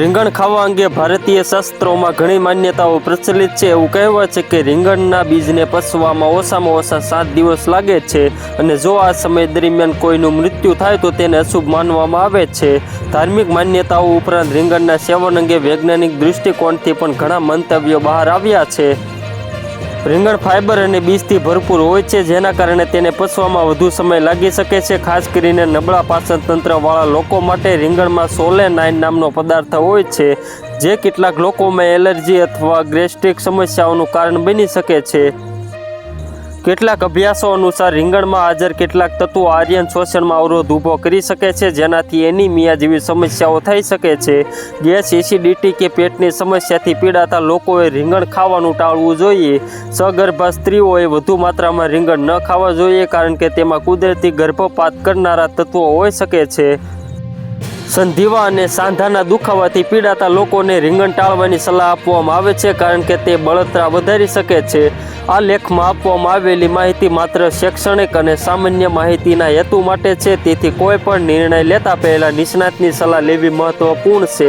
રીંગણ ખાવા અંગે ભારતીય શાસ્ત્રોમાં ઘણી માન્યતાઓ પ્રચલિત છે. એવું કહેવાય છે કે રીંગણના બીજને પસવામાં ઓછામાં ઓછા સાત દિવસ લાગે છે અને જો આ સમય દરમિયાન કોઈનું મૃત્યુ થાય તો તેને અશુભ માનવામાં આવે છે. ધાર્મિક માન્યતાઓ ઉપરાંત રીંગણના સેવન અંગે વૈજ્ઞાનિક દૃષ્ટિકોણથી પણ ઘણા મંતવ્યો બહાર આવ્યા છે. રીંગણ ફાઇબર અને બીજથી ભરપૂર હોય છે, જેના કારણે તેને પચવામાં વધુ સમય લાગી શકે છે. ખાસ કરીને નબળા પાચન તંત્રવાળા લોકો માટે રીંગણમાં સોલેનાઇન નામનો પદાર્થ હોય છે, જે કેટલાક લોકોમાં એલર્જી અથવા ગેસ્ટ્રિક સમસ્યાઓનું કારણ બની શકે છે. કેટલાક અભ્યાસો અનુસાર રીંગણમાં હાજર કેટલાક તત્વો આર્યન શોષણમાં અવરોધ ઊભો કરી શકે છે, જેનાથી એનિમિયા જેવી સમસ્યાઓ થઈ શકે છે. ગેસ, એસિડિટી કે પેટની સમસ્યાથી પીડાતા લોકોએ રીંગણ ખાવાનું ટાળવું જોઈએ. સગર્ભા સ્ત્રીઓએ વધુ માત્રામાં રીંગણ ન ખાવા જોઈએ કારણ કે તેમાં કુદરતી ગર્ભપાત કરનારા તત્વો હોઈ શકે છે. સંધિવા અને સાંધાના દુખાવાથી પીડાતા લોકોને રીંગણ ટાળવાની સલાહ આપવામાં આવે છે કારણ કે તે બળતરા વધારી શકે છે. આ લેખમાં આપવામાં આવેલી માહિતી માત્ર શૈક્ષણિક અને સામાન્ય માહિતીના હેતુ માટે છે, તેથી કોઈ પણ નિર્ણય લેતા પહેલાં નિષ્ણાતની સલાહ લેવી મહત્વપૂર્ણ છે.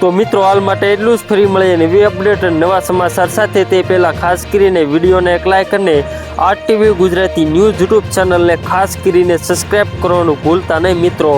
તો મિત્રો, હાલ માટે એટલું જ. ફ્રી મળીએ નવી અપડેટ અને નવા સમાચાર સાથે તે પહેલાં ખાસ કરીને વિડીયોને એક લાઈક અને R TV Gujarati news YouTube ચેનલને ખાસ કરીને સબસ્ક્રાઈબ કરવાનું ભૂલતા નહીં મિત્રો.